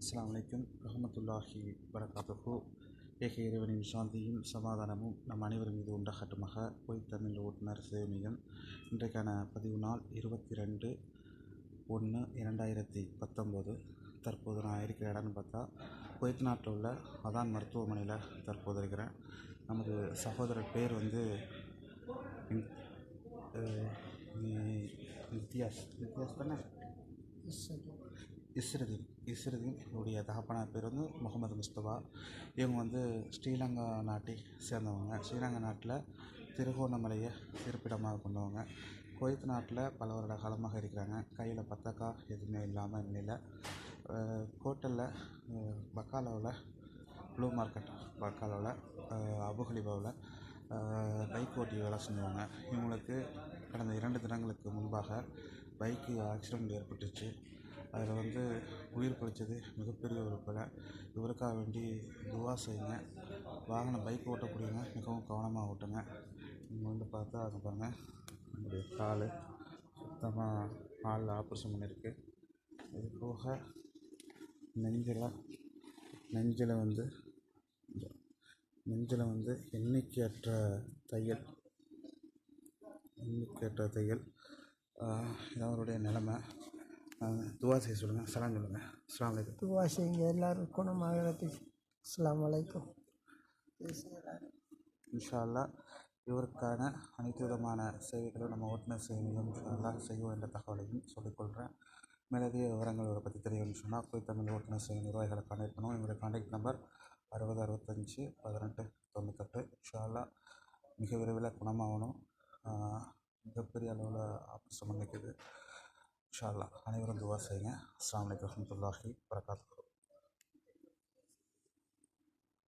அஸ்லாம் வலைக்கும் ரஹமத்துல்லாஹி வரகாத்துஹு ஏக இறைவனின் சாந்தியும் சமாதானமும் நம் அனைவரும் மீது உண்டாகட்டுமாக. பொய் தமிழ் ஓட்டுநர் சேமியம் இன்றைக்கான பதிவு நாள் இருபத்தி ரெண்டு ஒன்று இரண்டாயிரத்தி பத்தொம்போது. தற்போது நான் இருக்கிற இடம்னு பார்த்தா குவைத் நாட்டில் உள்ள அதான் மருத்துவமனையில் தற்போது இருக்கிறேன். நமது சகோதரர் பேர் வந்து இம்- அஹ் தானே? இஸ்ருதீன் இஸ்ருதீன் என்னுடைய தகப்பனார் பேர் வந்து முகமது முஸ்தபா. இவங்க வந்து ஸ்ரீலங்கா நாட்டை சேர்ந்தவங்க. ஸ்ரீலங்கா நாட்டில் திருகோணமலையை இருப்பிடமாக கொண்டவங்க. குவைத் நாட்டில் பல வருட காலமாக இருக்கிறாங்க. கையில் பத்தாக்கா எதுவுமே இல்லாமல் நிலையில் ஹோட்டலில் பக்காலாவில் ப்ளூ மார்க்கெட் பக்காலாவில் அபுகலிபாவில் பைக் ஓட்டி வேலை செஞ்சுவாங்க. இவங்களுக்கு கடந்த இரண்டு தினங்களுக்கு முன்பாக பைக்கு ஆக்சிடெண்ட் ஏற்பட்டுச்சு. அதில் வந்து உயிர் பிழைச்சது மிகப்பெரிய ஒரு பிழை இவருக்காக வேண்டி துவா செய்யுங்க. வாகனம் பைக் ஓட்டக்கூடியவங்க மிகவும் கவனமாக ஓட்டுங்க. இங்கே வந்து பார்த்தா அங்கே பாருங்கள் நம்முடைய கால் சுத்தமாக காலில் ஆப்ரேஷன் பண்ணியிருக்கு. இது போக நெஞ்சில் நெஞ்சில் வந்து நெஞ்சில் வந்து எண்ணிக்கையற்ற தையல் எண்ணிக்கையற்ற தையல். ஆஹ் அவருடைய நிலமை. துவா செய்ய சொல்லுங்கள் சலாம் சொல்லுங்கள் அஸ்ஸலாமு அலைக்கும். துவா செய்யுங்க. எல்லாரும் குணமாகிறதுக்கு அஸ்ஸலாமு அலைக்கும். இன்ஷா அல்லாஹ் இவருக்கான அனைத்து விதமான சேவைகளும் நம்ம ஓட்டுநர் சேவையும் இன்ஷா அல்லாஹ் செய்வோம் என்ற தகவலையும் சொல்லிக்கொள்கிறேன் மேலதிக விவரங்கள் இவரை பற்றி தெரியணும்னு சொன்னால் போய் தமிழ் ஓட்டுநர் சேவை நிர்வாகிகளை கான்டாக்ட் பண்ணுவோம். எங்களுடைய கான்டாக்ட் நம்பர் அறுபது அறுபத்தஞ்சி பதினெட்டு தொண்ணூத்தெட்டு. இன்ஷா அல்லாஹ் மிக விரைவில் குணமாகணும். மிகப்பெரிய அளவில் ஆப்ரேஷன் பண்ணிக்குது इंशाल्लाह आने दुआ सही है असल वरहमल वर्क